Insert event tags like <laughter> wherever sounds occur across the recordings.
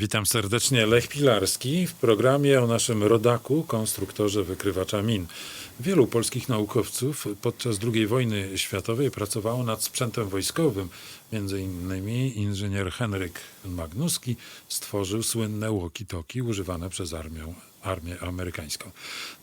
Witam serdecznie. Lech Pilarski w programie o naszym rodaku, konstruktorze wykrywacza min. Wielu polskich naukowców podczas II wojny światowej pracowało nad sprzętem wojskowym. Między innymi inżynier Henryk Magnuski stworzył słynne walkie-talkie używane przez armię, armię amerykańską.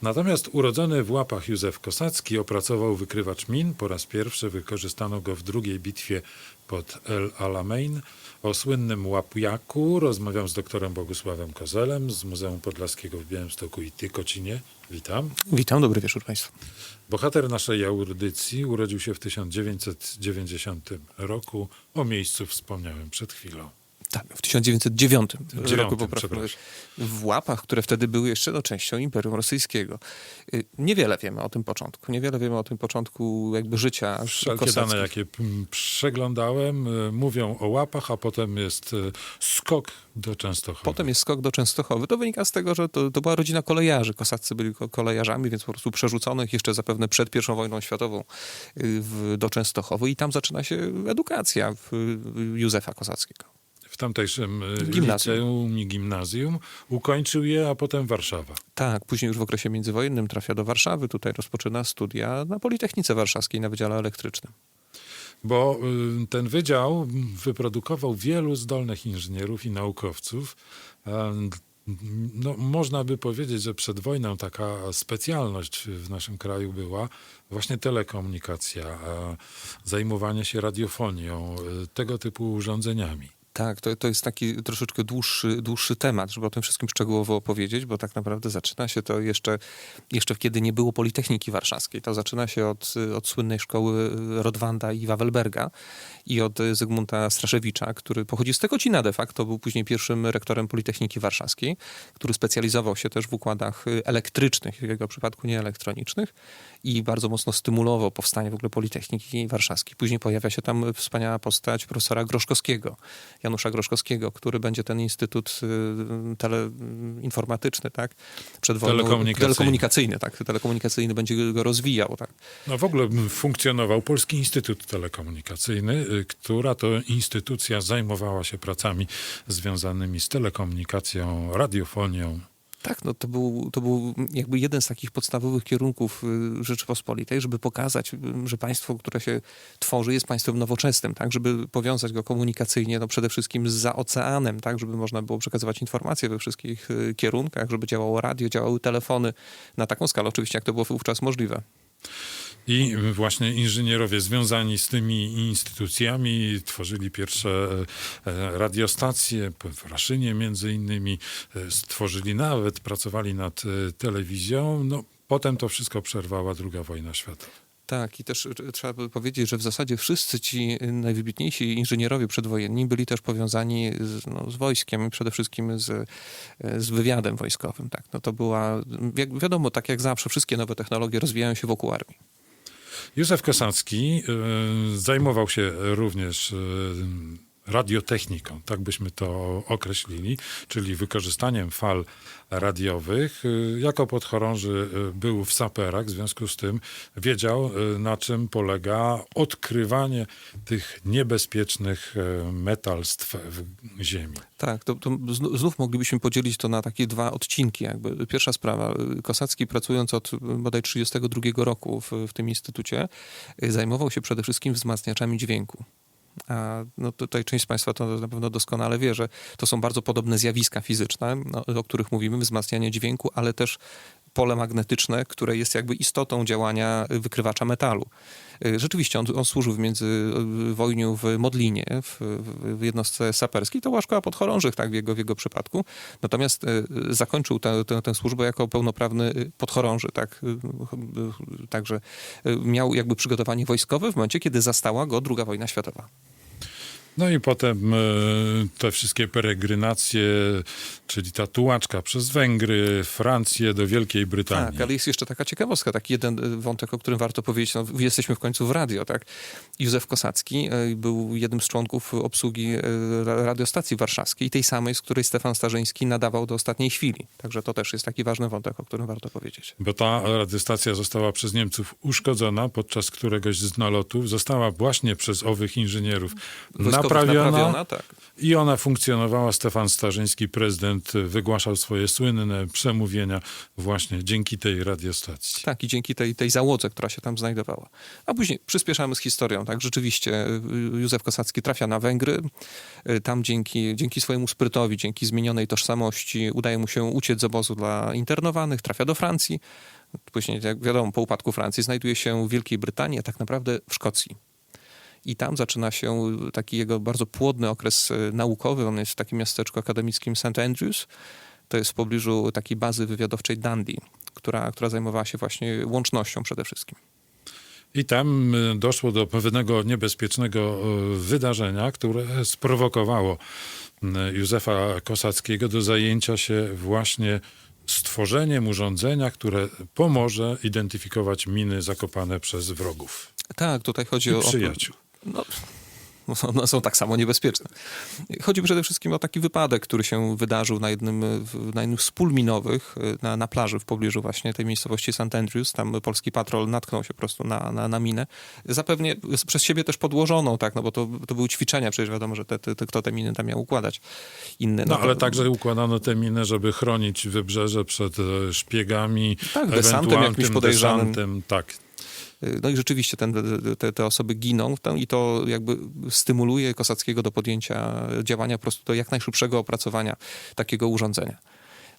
Natomiast urodzony w łapach Józef Kosacki opracował wykrywacz min. Po raz pierwszy wykorzystano go w drugiej bitwie pod El Alamein. O słynnym łapiaku rozmawiam z doktorem Bogusławem Kozelem z Muzeum Podlaskiego w Białymstoku i Tykocinie. Witam. Witam, dobry wieczór Państwu. Bohater naszej audycji urodził się w 1990 roku. O miejscu wspomniałem przed chwilą. Tak, w 1909 roku Dziewiątym, poprawmy, przepraszam. w łapach, które wtedy były jeszcze no, częścią Imperium Rosyjskiego. Y, Niewiele wiemy o tym początku. Niewiele wiemy o tym początku jakby życia Wszelkie kosackich. dane, jakie przeglądałem, y, mówią o łapach, a potem jest y, skok do Częstochowy. Potem jest skok do Częstochowy. To wynika z tego, że to, to była rodzina kolejarzy. Kosaccy byli ko- kolejarzami, więc po prostu przerzuconych jeszcze zapewne przed I wojną światową w, do Częstochowy i tam zaczyna się edukacja Józefa Kosackiego. W tamtejszym y, Gimnazjum. liceum i gimnazjum ukończył je, a potem Warszawa. Tak, później już w okresie międzywojennym trafia do Warszawy. Tutaj rozpoczyna studia na Politechnice Warszawskiej na Wydziale Elektrycznym. Bo y, ten wydział wyprodukował wielu zdolnych inżynierów i naukowców. E, No, można by powiedzieć, że przed wojną taka specjalność w naszym kraju była właśnie telekomunikacja, e, zajmowanie się radiofonią, e, tego typu urządzeniami. Tak, to, to jest taki troszeczkę dłuższy, dłuższy temat, żeby o tym wszystkim szczegółowo opowiedzieć, bo tak naprawdę zaczyna się to jeszcze, jeszcze kiedy nie było Politechniki Warszawskiej. To zaczyna się od, od słynnej szkoły Rodwanda i Wawelberga i od Zygmunta Straszewicza, który pochodzi z Tekocina de facto, był później pierwszym rektorem Politechniki Warszawskiej, który specjalizował się też w układach elektrycznych, w jego przypadku nie elektronicznych i bardzo mocno stymulował powstanie w ogóle Politechniki Warszawskiej. Później pojawia się tam wspaniała postać profesora Groszkowskiego, Janusza Groszkowskiego, który będzie ten instytut y, teleinformatyczny, tak? Telekomunikacyjny. telekomunikacyjny, tak? Telekomunikacyjny będzie go rozwijał, tak? No w ogóle funkcjonował Polski Instytut Telekomunikacyjny, y, która to instytucja zajmowała się pracami związanymi z telekomunikacją, radiofonią. Tak, no to był, to był jakby jeden z takich podstawowych kierunków y, Rzeczypospolitej, żeby pokazać, y, że państwo, które się tworzy, jest państwem nowoczesnym, tak, żeby powiązać go komunikacyjnie, no przede wszystkim za oceanem, tak, żeby można było przekazywać informacje we wszystkich y, kierunkach, żeby działało radio, działały telefony na taką skalę, oczywiście jak to było wówczas możliwe. I właśnie inżynierowie związani z tymi instytucjami tworzyli pierwsze e, radiostacje, w Raszynie między innymi, e, stworzyli nawet, pracowali nad e, telewizją. No, potem to wszystko przerwała II wojna światowa. Tak, i też trzeba powiedzieć, że w zasadzie wszyscy ci najwybitniejsi inżynierowie przedwojenni byli też powiązani z, no, z wojskiem, przede wszystkim z, z wywiadem wojskowym. Tak. No to była, jak wiadomo, tak jak zawsze, wszystkie nowe technologie rozwijają się wokół armii. Józef Kosacki e, zajmował się również e, radiotechniką, tak byśmy to określili, czyli wykorzystaniem fal radiowych. E, Jako podchorąży e, był w saperach, w związku z tym wiedział, e, na czym polega odkrywanie tych niebezpiecznych metalstw w ziemi. Tak, to, to znów moglibyśmy podzielić to na takie dwa odcinki. Jakby. Pierwsza sprawa, y, Kosacki pracując od y, bodaj 32 roku w, w tym instytucie, y, zajmował się przede wszystkim wzmacniaczami dźwięku. No tutaj część z Państwa to na pewno doskonale wie, że to są bardzo podobne zjawiska fizyczne, no, o których mówimy, wzmacnianie dźwięku, ale też pole magnetyczne, które jest jakby istotą działania wykrywacza metalu. Y, Rzeczywiście on, on służył w międzywojniu w Modlinie, w, w- jednostce saperskiej. To była szkoła podchorążych, tak, w jego, w jego przypadku. Natomiast y, zakończył tę, tę, służbę jako pełnoprawny y, podchorąży, tak. Y, y, Także y, miał jakby przygotowanie wojskowe w momencie, kiedy zastała go II wojna światowa. No i potem e, te wszystkie peregrinacje, czyli ta tułaczka przez Węgry, Francję do Wielkiej Brytanii. Tak, ale jest jeszcze taka ciekawostka, taki jeden y, wątek, o którym warto powiedzieć. No, jesteśmy w końcu w radio, tak? Józef Kosacki y, był jednym z członków obsługi ra- radiostacji warszawskiej, tej samej, z której Stefan Starzyński nadawał do ostatniej chwili. Także to też jest taki ważny wątek, o którym warto powiedzieć. Bo ta radiostacja została przez Niemców uszkodzona podczas któregoś z nalotów. Została właśnie przez owych inżynierów Wojskowych wojskowych naprawiona. tak. I ona funkcjonowała. Stefan Starzyński, prezydent, wygłaszał swoje słynne przemówienia właśnie dzięki tej radiostacji. Tak, i dzięki tej, tej załodze, która się tam znajdowała. A później przyspieszamy z historią, tak? Rzeczywiście y, Józef Kosacki trafia na Węgry. Y, Tam dzięki, dzięki swojemu sprytowi, dzięki zmienionej tożsamości udaje mu się uciec z obozu dla internowanych, trafia do Francji. Później, jak wiadomo, po upadku Francji znajduje się w Wielkiej Brytanii, a tak naprawdę w Szkocji. I tam zaczyna się taki jego bardzo płodny okres y, naukowy. On jest w takim miasteczku akademickim St. Andrews. To jest w pobliżu takiej bazy wywiadowczej Dundee, która, która zajmowała się właśnie łącznością przede wszystkim. I tam y, doszło do pewnego niebezpiecznego y, wydarzenia, które sprowokowało Józefa Kosackiego do zajęcia się właśnie stworzeniem urządzenia, które pomoże identyfikować miny zakopane przez wrogów Tak, tutaj chodzi o... No, one są tak samo niebezpieczne. Chodzi przede wszystkim o taki wypadek, który się wydarzył na jednym, na jednym z pól minowych na, na plaży w pobliżu właśnie tej miejscowości St. Andrews. Tam polski patrol natknął się po prostu na, na, na minę. Zapewnie przez siebie też podłożoną, tak, no bo to, to były ćwiczenia, przecież wiadomo, że te, te, te, kto te miny tam miał układać. Inny, No, to- ale także układano te miny, żeby chronić wybrzeże przed e, szpiegami, Tak, desantem jakimś podejrzanym. desantem, tak. No i rzeczywiście ten, te, te osoby giną tam i to jakby stymuluje Kosackiego do podjęcia działania po prostu do jak najszybszego opracowania takiego urządzenia.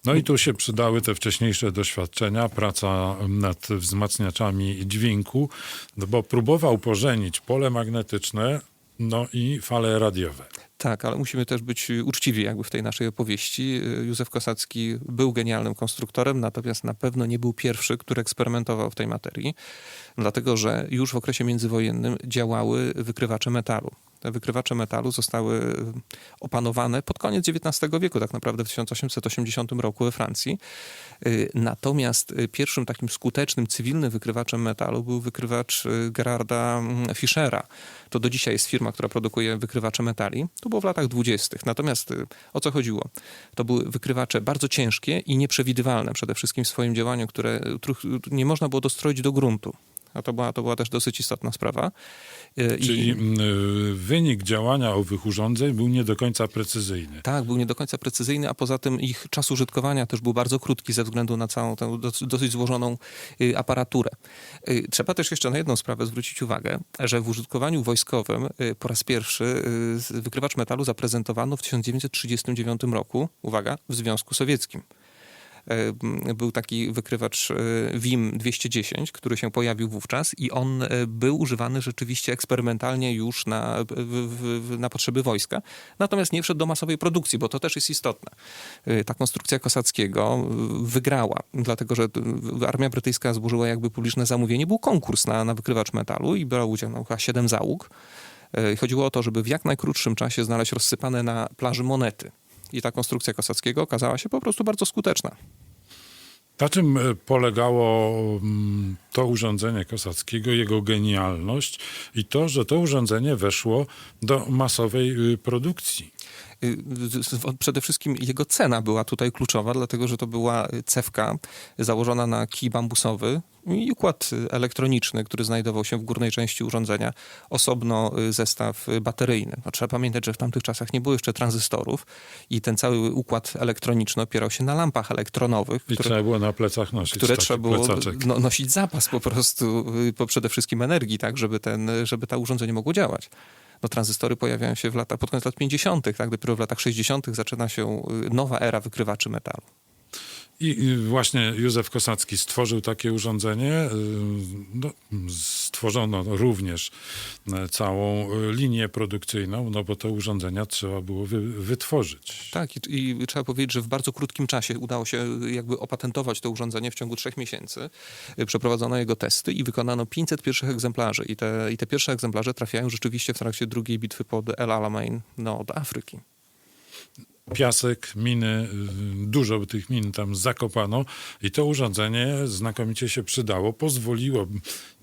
No i tu się przydały te wcześniejsze doświadczenia, praca nad wzmacniaczami dźwięku, bo próbował pożenić pole magnetyczne, no i fale radiowe. Tak, ale musimy też być uczciwi jakby w tej naszej opowieści. Józef Kosacki był genialnym konstruktorem, natomiast na pewno nie był pierwszy, który eksperymentował w tej materii, dlatego że już w okresie międzywojennym działały wykrywacze metalu. Te wykrywacze metalu zostały opanowane pod koniec XIX wieku, tak naprawdę w 1880 roku we Francji. Y, Natomiast y, pierwszym takim skutecznym cywilnym wykrywaczem metalu był wykrywacz Gerarda mm, Fischera. To do dzisiaj jest firma, która produkuje wykrywacze metali. To było w latach dwudziestych. Natomiast o co chodziło? To były wykrywacze bardzo ciężkie i nieprzewidywalne przede wszystkim w swoim działaniu, które nie można było dostroić do gruntu. To była, to była też dosyć istotna sprawa. Y, i- Czyli mm, y, wynik działania owych urządzeń był nie do końca precyzyjny. Tak, był nie do końca precyzyjny, a poza tym ich czas użytkowania też był bardzo krótki ze względu na całą tę dosyć złożoną y, aparaturę. Y, Trzeba też jeszcze na jedną sprawę zwrócić uwagę, że w użytkowaniu wojskowym y, po raz pierwszy wykrywacz metalu zaprezentowano w 1939 roku, uwaga, w Związku Sowieckim. Był taki wykrywacz y, WIM 210, który się pojawił wówczas i on y, był używany rzeczywiście eksperymentalnie już na, w, na potrzeby wojska. Natomiast nie wszedł do masowej produkcji, bo to też jest istotne. Ta konstrukcja Kosackiego wygrała, dlatego że armia brytyjska złożyła jakby publiczne zamówienie. Był konkurs na, na wykrywacz metalu i brał udział no, chyba siedem załóg. Chodziło o to, żeby w jak najkrótszym czasie znaleźć rozsypane na plaży monety. I ta konstrukcja Kosackiego okazała się po prostu bardzo skuteczna. Na czym e, polegało mm, to urządzenie Kosackiego, jego genialność i to, że to urządzenie weszło do masowej y, produkcji. Y, Przede wszystkim jego cena była tutaj kluczowa, dlatego że to była cewka założona na kij bambusowy i układ elektroniczny, który znajdował się w górnej części urządzenia, osobno y, zestaw bateryjny. No, trzeba pamiętać, że w tamtych czasach nie było jeszcze tranzystorów i ten cały układ elektroniczny opierał się na lampach elektronowych, I które, trzeba było na plecach nosić które trzeba było no, nosić zapas po prostu, y, po przede wszystkim energii, tak, żeby, ten, żeby to urządzenie mogło działać. No, tranzystory pojawiają się w latach, pod koniec lat 50., tak, dopiero w latach 60. zaczyna się y, nowa era wykrywaczy metalu. I właśnie Józef Kosacki stworzył takie urządzenie. y, No, stworzono również e, całą e, linię produkcyjną, no bo te urządzenia trzeba było wy, wytworzyć. Tak, i, i trzeba powiedzieć, że w bardzo krótkim czasie udało się y, jakby opatentować to urządzenie w ciągu trzech miesięcy. Przeprowadzono jego testy i wykonano 500 pierwszych egzemplarzy. I te, I te pierwsze egzemplarze trafiają rzeczywiście w trakcie drugiej bitwy pod El Alamein no, do Afryki. Piasek, miny, y, dużo tych min tam zakopano i to urządzenie znakomicie się przydało. Pozwoliło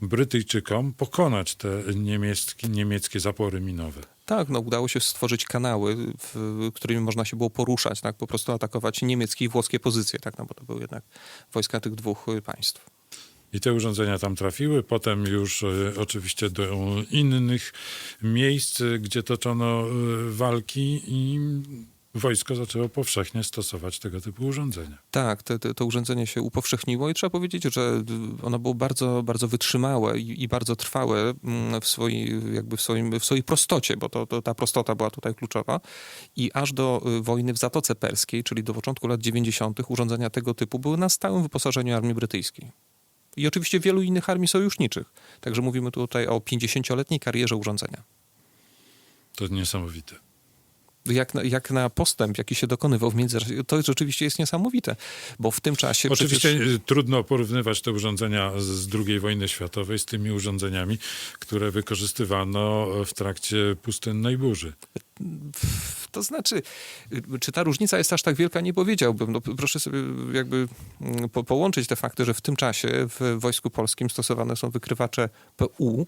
Brytyjczykom pokonać te niemieckie, niemieckie zapory minowe. Tak, no udało się stworzyć kanały, w, którymi można się było poruszać, tak, po prostu atakować niemieckie i włoskie pozycje, tak, no bo to były jednak wojska tych dwóch y, państw. I te urządzenia tam trafiły, potem już e, oczywiście do innych miejsc, gdzie toczono e, walki i wojsko zaczęło powszechnie stosować tego typu urządzenia. Tak, te, te, to urządzenie się upowszechniło i trzeba powiedzieć, że ono było bardzo, bardzo wytrzymałe i, i bardzo trwałe mm, w swojej, jakby w, swoim, w swojej prostocie, bo to, to, ta prostota była tutaj kluczowa. I aż do y, wojny w Zatoce Perskiej, czyli do początku lat 90., urządzenia tego typu były na stałym wyposażeniu armii brytyjskiej. I oczywiście wielu innych armii sojuszniczych. Także mówimy tutaj o 50-letniej karierze urządzenia. To niesamowite. Jak na, jak na postęp, jaki się dokonywał w międzyczasie, to rzeczywiście jest niesamowite, bo w tym czasie Oczywiście przecież... trudno porównywać te urządzenia z- z II wojny światowej z tymi urządzeniami, które wykorzystywano w trakcie pustynnej burzy. To znaczy, y, czy ta różnica jest aż tak wielka, nie powiedziałbym. No, proszę sobie jakby mm, po, połączyć te fakty, że w tym czasie w Wojsku Polskim stosowane są wykrywacze PU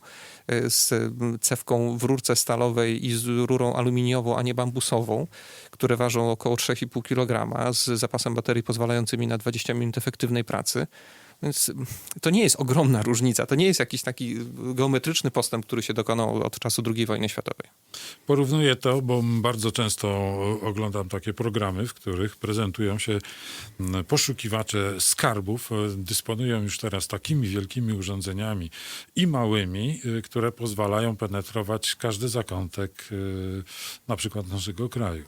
y, z mm, cewką w rurce stalowej i z rurą aluminiową, a nie bambusową, które ważą około 3,5 kg z zapasem baterii pozwalającymi na 20 minut efektywnej pracy. Więc mm, to nie jest ogromna różnica. To nie jest jakiś taki geometryczny postęp, który się dokonał od czasu II wojny światowej. Porównuję to, bo bardzo często oglądam takie programy, w których prezentują się mm, poszukiwacze skarbów. E, Dysponują już teraz takimi wielkimi urządzeniami i małymi, y, które pozwalają penetrować każdy zakątek y, na przykład naszego kraju.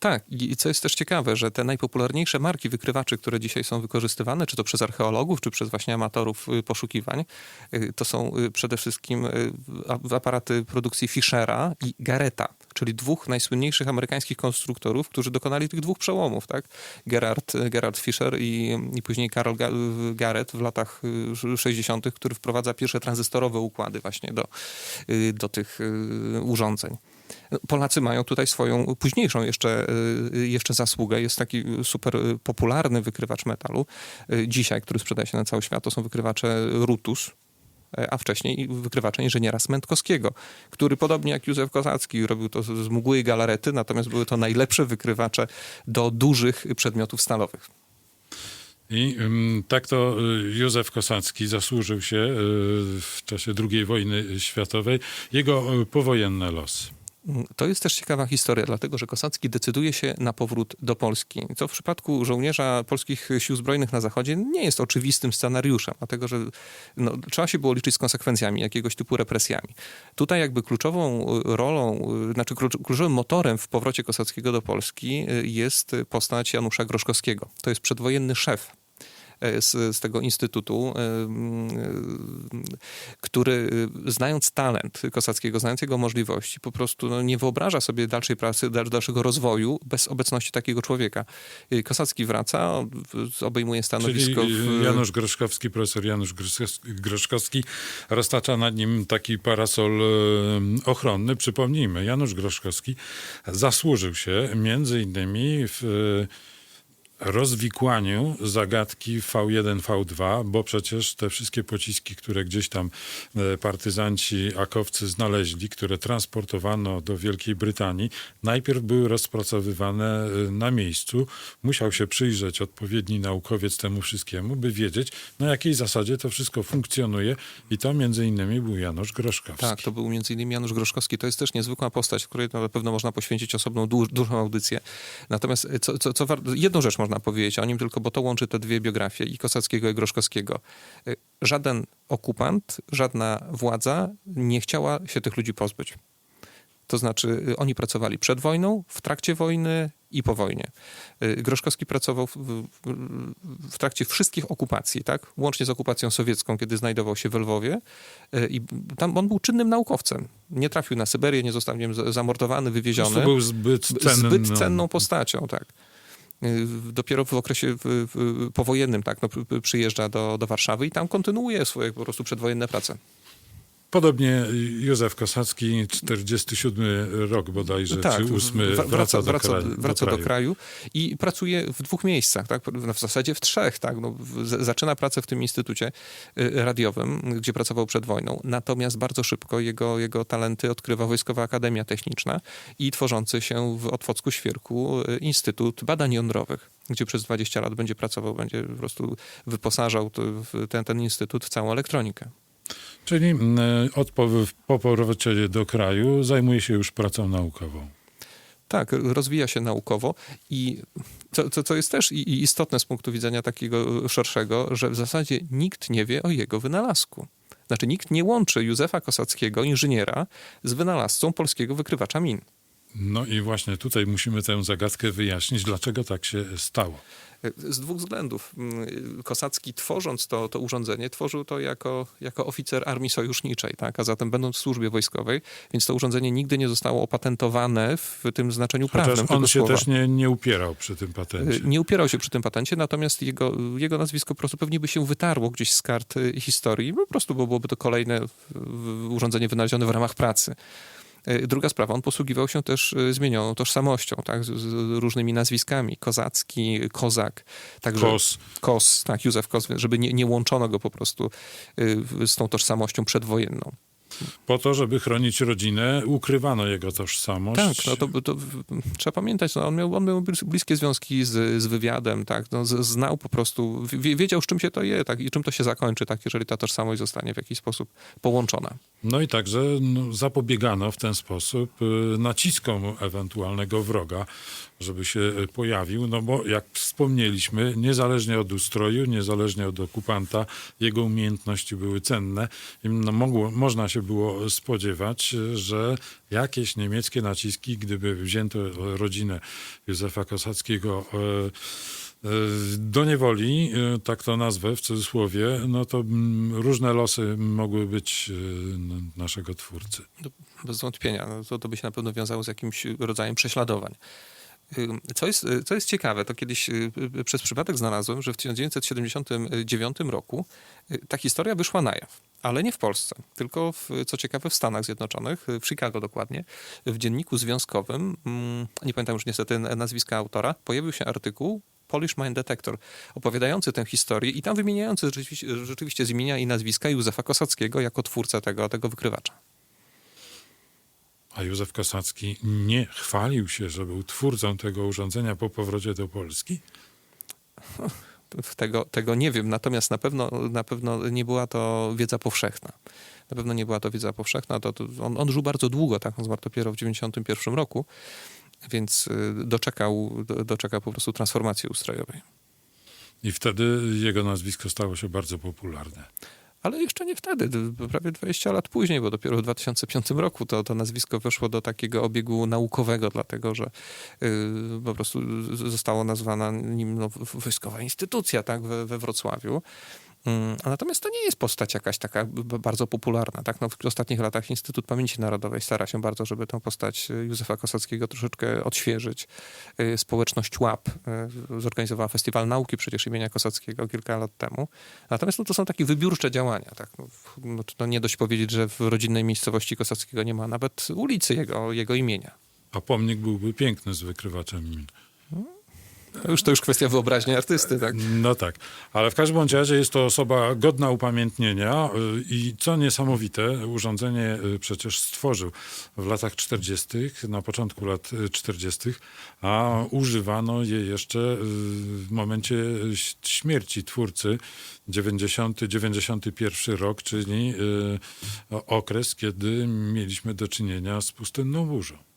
Tak, i co jest też ciekawe, że te najpopularniejsze marki wykrywaczy, które dzisiaj są wykorzystywane, czy to przez archeologów, czy przez właśnie amatorów y, poszukiwań, y, to są y, przede wszystkim aparaty produkcji Fischera i Garretta, czyli dwóch najsłynniejszych amerykańskich konstruktorów, którzy dokonali tych dwóch przełomów, tak? Gerard, Gerard Fischer i, i później Karl Ga- Garrett w latach y, 60., który wprowadza pierwsze tranzystorowe układy właśnie do, do tych urządzeń. Polacy mają tutaj swoją późniejszą jeszcze, y, jeszcze zasługę. Jest taki super y, popularny wykrywacz metalu y, dzisiaj, który sprzedaje się na cały świat. To są wykrywacze Rutus, e, a wcześniej wykrywacze inżyniera Smentkowskiego, który podobnie jak Józef Kozacki robił to z mgły i galarety, natomiast były to najlepsze wykrywacze do dużych przedmiotów stalowych. I tak to y, Józef Kosacki zasłużył się y, w czasie II wojny światowej. Jego y, powojenny los. To jest też ciekawa historia, dlatego że Kosacki decyduje się na powrót do Polski. Co w przypadku żołnierza polskich sił zbrojnych na zachodzie nie jest oczywistym scenariuszem, dlatego że no, trzeba się było liczyć z konsekwencjami, jakiegoś typu represjami. Tutaj jakby kluczową y, rolą, y, znaczy klucz- kluczowym motorem w powrocie Kosackiego do Polski y, jest postać Janusza Groszkowskiego. To jest przedwojenny szef z, z tego instytutu, e, mm, który e, znając talent Kosackiego, znając jego możliwości, po prostu no, nie wyobraża sobie dalszej pracy, dal- dalszego rozwoju bez obecności takiego człowieka. E, Kosacki wraca, w- obejmuje Czyli stanowisko w... y, Janusz Groszkowski, profesor Janusz Groszkowski- roztacza nad nim taki parasol ochronny. Przypomnijmy, Janusz Groszkowski zasłużył się między innymi w rozwikłaniu zagadki V1, V2, bo przecież te wszystkie pociski, które gdzieś tam e, partyzanci, akowcy znaleźli, które transportowano do Wielkiej Brytanii, najpierw były rozpracowywane e, na miejscu. Musiał się przyjrzeć odpowiedni naukowiec temu wszystkiemu, by wiedzieć, na jakiej zasadzie to wszystko funkcjonuje i to między innymi był Janusz Groszkowski. Tak, to był między innymi Janusz Groszkowski. To jest też niezwykła postać, której na pewno można poświęcić osobną, du- dużą audycję. Natomiast e, co, co, co jedną rzecz można powiedzieć o nim tylko, bo to łączy te dwie biografie, i Kosackiego, i Groszkowskiego. E, Żaden okupant, żadna władza nie chciała się tych ludzi pozbyć. To znaczy, y, oni pracowali przed wojną, w trakcie wojny i po wojnie. Y, Groszkowski pracował w, w, w trakcie wszystkich okupacji, tak? łącznie z okupacją sowiecką, kiedy znajdował się w Lwowie. Y, I tam on był czynnym naukowcem. Nie trafił na Syberię, nie został nie wiem, za- zamordowany, wywieziony. prostu był zbyt cenny. Zbyt cenną postacią, tak. Dopiero w okresie powojennym tak, no, pr- pr- przyjeżdża do, do Warszawy i tam kontynuuje swoje po prostu przedwojenne prace. Podobnie Józef Kosacki, 47 rok bodajże, czy 8 wa- wraca, do, wraca, kraju, wraca do do kraju. kraju i pracuje w dwóch miejscach, tak? W zasadzie w trzech. Tak? No, zaczyna pracę w tym instytucie y, radiowym, gdzie pracował przed wojną, natomiast bardzo szybko jego, jego talenty odkrywa Wojskowa Akademia Techniczna i tworzący się w Otwocku Świerku y, Instytut Badań Jądrowych, gdzie przez 20 lat będzie pracował, będzie po prostu wyposażał ten, ten instytut w całą elektronikę. Czyli mm, od po, po powrocie do kraju zajmuje się już pracą naukową. Tak, rozwija się naukowo i co, co, co jest też istotne z punktu widzenia takiego szerszego, że w zasadzie nikt nie wie o jego wynalazku. Znaczy nikt nie łączy Józefa Kosackiego, inżyniera, z wynalazcą polskiego wykrywacza min. No i właśnie tutaj musimy tę zagadkę wyjaśnić, dlaczego tak się stało. Z dwóch względów. Mm, Kosacki tworząc to, to urządzenie, tworzył to jako, jako oficer armii sojuszniczej, tak? a zatem będąc w służbie wojskowej, więc to urządzenie nigdy nie zostało opatentowane w tym znaczeniu prawnym Chociaż tego on się słowa. też nie, nie upierał przy tym patencie. Y, Nie upierał się przy tym patencie, natomiast jego, jego nazwisko po prostu pewnie by się wytarło gdzieś z kart y, historii. Po prostu bo byłoby to kolejne urządzenie wynalezione w ramach pracy. Y, Druga sprawa, on posługiwał się też y, zmienioną tożsamością, tak, z, z różnymi nazwiskami. Kozacki, Kozak, także Kos. Kos, tak, Józef Kos, żeby nie, nie łączono go po prostu y, z tą tożsamością przedwojenną. Po to, żeby chronić rodzinę, ukrywano jego tożsamość. Tak, no to, to trzeba pamiętać, no on, miał, on miał blis- bliskie związki z, z wywiadem, tak, no, z, znał po prostu, wie, wiedział z czym się to je, tak, i czym to się zakończy, tak, jeżeli ta tożsamość zostanie w jakiś sposób połączona. No i także no, zapobiegano w ten sposób y, naciskom ewentualnego wroga, żeby się pojawił, no bo jak wspomnieliśmy, niezależnie od ustroju, niezależnie od okupanta, jego umiejętności były cenne i no, mogło, można się było spodziewać, że jakieś niemieckie naciski, gdyby wzięto rodzinę Józefa Kosackiego y, y, do niewoli, y, tak to nazwę w cudzysłowie, no to mm, różne losy mogły być naszego twórcy. No, Bez wątpienia, no, to, to by się na pewno wiązało z jakimś rodzajem prześladowań. Co jest, y, co jest ciekawe, to kiedyś y, y, przez przypadek znalazłem, że w 1979 roku ta historia wyszła na jaw. Ale nie w Polsce, tylko w, co ciekawe w Stanach Zjednoczonych, w Chicago dokładnie, w dzienniku związkowym, mm, nie pamiętam już niestety nazwiska autora, pojawił się artykuł Polish Mine Detector, opowiadający tę historię i tam wymieniający rzeczywiście, rzeczywiście z imienia i nazwiska Józefa Kosackiego jako twórcę tego, tego wykrywacza. A Józef Kosacki nie chwalił się, że był twórcą tego urządzenia po powrocie do Polski? <laughs> Tego, tego nie wiem, natomiast na pewno, na pewno nie była to wiedza powszechna. Na pewno nie była to wiedza powszechna. To, to on, on żył bardzo długo, tak? On zmarł dopiero w 91 roku, więc y, doczekał, do, doczekał po prostu transformacji ustrojowej. I wtedy jego nazwisko stało się bardzo popularne. Ale jeszcze nie wtedy, prawie 20 lat później, bo dopiero w 2005 roku to, to nazwisko weszło do takiego obiegu naukowego, dlatego że y, po prostu z- zostało nazwana nim no, wojskowa instytucja tak, we, we Wrocławiu. Mm, natomiast to nie jest postać jakaś taka bardzo popularna. Tak? No, w ostatnich latach Instytut Pamięci Narodowej stara się bardzo, żeby tę postać y, Józefa Kosackiego troszeczkę odświeżyć. Y, Społeczność ŁAP y, zorganizowała Festiwal Nauki przecież imienia Kosackiego kilka lat temu. Natomiast no, to są takie wybiórcze działania. Tak? No, no, nie dość powiedzieć, że w rodzinnej miejscowości Kosackiego nie ma nawet ulicy jego, jego imienia. A pomnik byłby piękny z wykrywaczem min. Już, to już kwestia wyobraźni artysty. Tak? No tak, ale w każdym razie jest to osoba godna upamiętnienia y, i co niesamowite, urządzenie y, przecież stworzył w latach 40., na początku lat y, 40., a używano je jeszcze y, w momencie śmierci twórcy, 90-91 rok, czyli y, okres, kiedy mieliśmy do czynienia z pustynną burzą.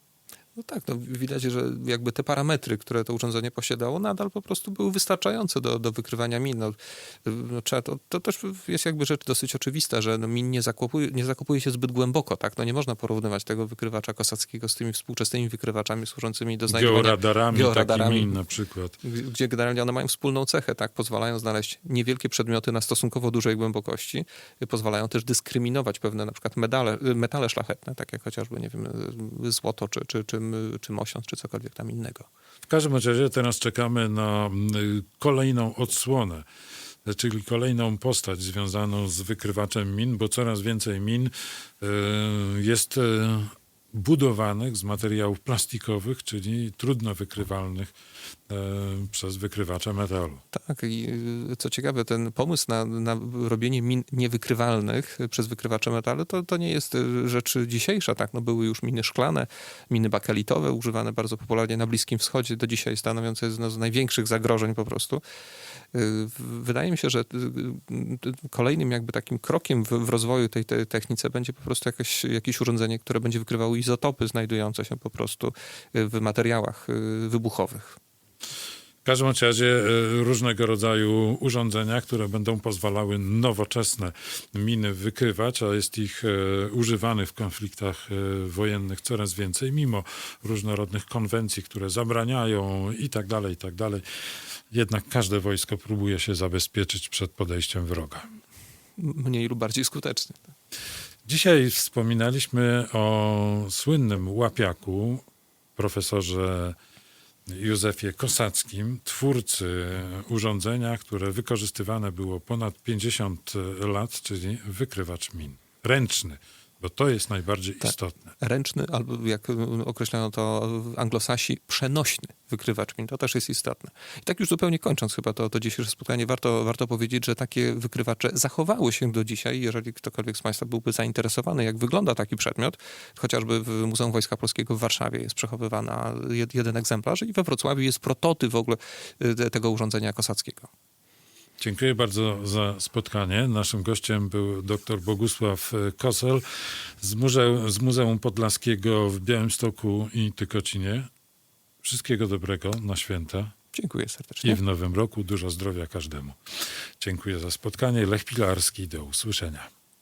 No tak, no widać, że jakby te parametry, które to urządzenie posiadało, nadal po prostu były wystarczające do, do wykrywania min. No, no, trzeba, to, to też jest jakby rzecz dosyć oczywista, że no, min nie zakopuje, nie zakopuje się zbyt głęboko. Tak? No, nie można porównywać tego wykrywacza kosackiego z tymi współczesnymi wykrywaczami służącymi do znajdowania Georadarami, georadarami. takimi na przykład. gdzie generalnie one mają wspólną cechę, tak, pozwalają znaleźć niewielkie przedmioty na stosunkowo dużej głębokości, pozwalają też dyskryminować pewne na przykład medale, metale szlachetne, tak jak chociażby, nie wiem, złoto, czy, czy, czy, czy mosiąc, czy cokolwiek tam innego. W każdym razie teraz czekamy na mm, kolejną odsłonę czyli kolejną postać związaną z wykrywaczem min, bo coraz więcej min e, jest budowanych z materiałów plastikowych, czyli trudno wykrywalnych e, przez wykrywacze metalu. Tak, i y, co ciekawe, ten pomysł na, na robienie min niewykrywalnych przez wykrywacze metalu, to, to nie jest y, rzecz dzisiejsza, tak? No były już miny szklane, miny bakelitowe, używane bardzo popularnie na Bliskim Wschodzie, do dzisiaj stanowiące jedno z największych zagrożeń po prostu. Wydaje mi się, że y, y, kolejnym jakby takim krokiem w, w rozwoju tej, tej technice będzie po prostu jakieś, jakieś urządzenie, które będzie wykrywało izotopy znajdujące się po prostu y, w materiałach wybuchowych. W każdym razie e, różnego rodzaju urządzenia, które będą pozwalały nowoczesne miny wykrywać, a jest ich e, używanych w konfliktach e, wojennych coraz więcej, mimo różnorodnych konwencji, które zabraniają i tak dalej, i tak dalej. Jednak każde wojsko próbuje się zabezpieczyć przed podejściem wroga. Mniej lub bardziej skutecznie. Dzisiaj wspominaliśmy o słynnym łapiaku, profesorze Józefie Kosackim, twórcy urządzenia, które wykorzystywane było ponad 50 lat, czyli wykrywacz min. Ręczny, bo to jest najbardziej Tak. istotne. Ręczny, albo jak określano to anglosasi, przenośny wykrywacz min. To też jest istotne. I tak już zupełnie kończąc chyba to, to dzisiejsze spotkanie, warto, warto powiedzieć, że takie wykrywacze zachowały się do dzisiaj. Jeżeli ktokolwiek z Państwa byłby zainteresowany, jak wygląda taki przedmiot, chociażby w Muzeum Wojska Polskiego w Warszawie jest przechowywany jed, jeden egzemplarz i we Wrocławiu jest prototyp w ogóle y, te- tego urządzenia kosackiego. Dziękuję bardzo za spotkanie. Naszym gościem był dr Bogusław e, Kosel z, Muzeum, z Muzeum Podlaskiego w Białymstoku i Tykocinie. Wszystkiego dobrego na święta. Dziękuję serdecznie. I w nowym roku dużo zdrowia każdemu. Dziękuję za spotkanie. Lech Pilarski, do usłyszenia.